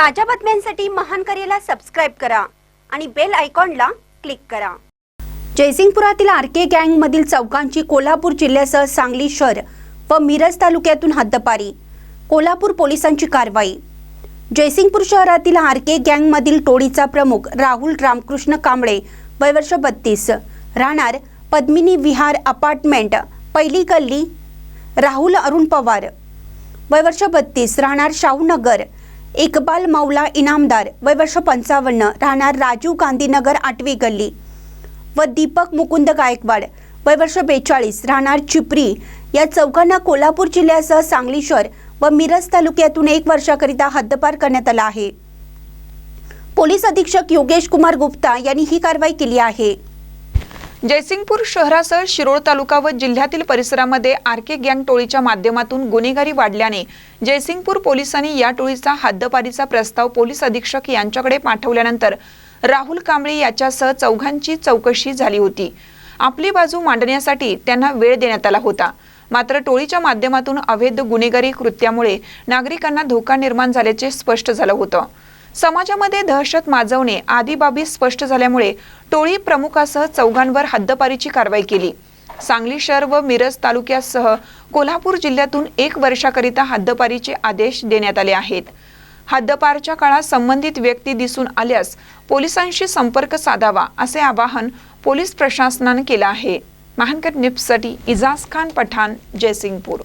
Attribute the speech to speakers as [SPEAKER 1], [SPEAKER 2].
[SPEAKER 1] ताज्या बातम्यांसाठी महान करेला सबस्क्राईब करा आणि बेल आयकॉनला क्लिक करा. जयसिंगपुरातील आर के गँगमधील चौकांची कोल्हापूर जिल्ह्यासह सांगली शहर व मिरज तालुक्यातून हद्दपारी. कोल्हापूर पोलिसांची कारवाई. जयसिंगपूर शहरातील आर के गँगमधील टोळीचा प्रमुख राहुल रामकृष्ण कांबळे वय वर्ष बत्तीस. राहणार पद्मिनी विहार अपार्टमेंट पहिली गल्ली राहुल अरुण पवार. वय वर्ष बत्तीस. राहणार शाहूनगर इकबाल मौला इनामदार वय वर्ष पंचावन्न. राहणार राजीव गांधीनगर आठवी गल्ली. व दीपक मुकुंद गायकवाड वय वर्ष बेचाळीस. राहणार चिपरी. या चौघांना कोल्हापूर जिल्ह्यासह सांगली शहर व मिरज तालुक्यातून एक वर्षाकरिता हद्दपार करण्यात आला आहे. पोलीस अधीक्षक योगेश कुमार गुप्ता यांनी ही कारवाई केली आहे.
[SPEAKER 2] जयसिंगपूर शहरासह शिरोळ तालुका व जिल्ह्यातील परिसरामध्ये आरके गँग टोळीच्या माध्यमातून गुन्हेगारी वाढल्याने जयसिंगपूर पोलिसांनी या टोळीचा हद्दपारीचा प्रस्ताव पोलीस अधीक्षक यांच्याकडे पाठवल्यानंतर राहुल कांबळे याच्यासह चौघांची चौकशी झाली होती. आपली बाजू मांडण्यासाठी त्यांना वेळ देण्यात आला होता. मात्र टोळीच्या माध्यमातून अवैध गुन्हेगारी कृत्यामुळे नागरिकांना धोका निर्माण झाल्याचे स्पष्ट झालं होतं. समाजामध्ये दहशत माजवणे आदी बाबी स्पष्ट झाल्यामुळे टोळी प्रमुखासह चौघांवर हद्दपारीची कारवाई केली. सांगली शहर व मिरज तालुक्यासह कोल्हापूर जिल्ह्यातून एक वर्षाकरिता हद्दपारीचे आदेश देण्यात आले आहेत. हद्दपारच्या काळात संबंधित व्यक्ती दिसून आल्यास पोलिसांशी संपर्क साधावा असे आवाहन पोलीस प्रशासनानं केलं आहे. महानकर निप्ससाठी इजाज खान पठाण जयसिंगपूर.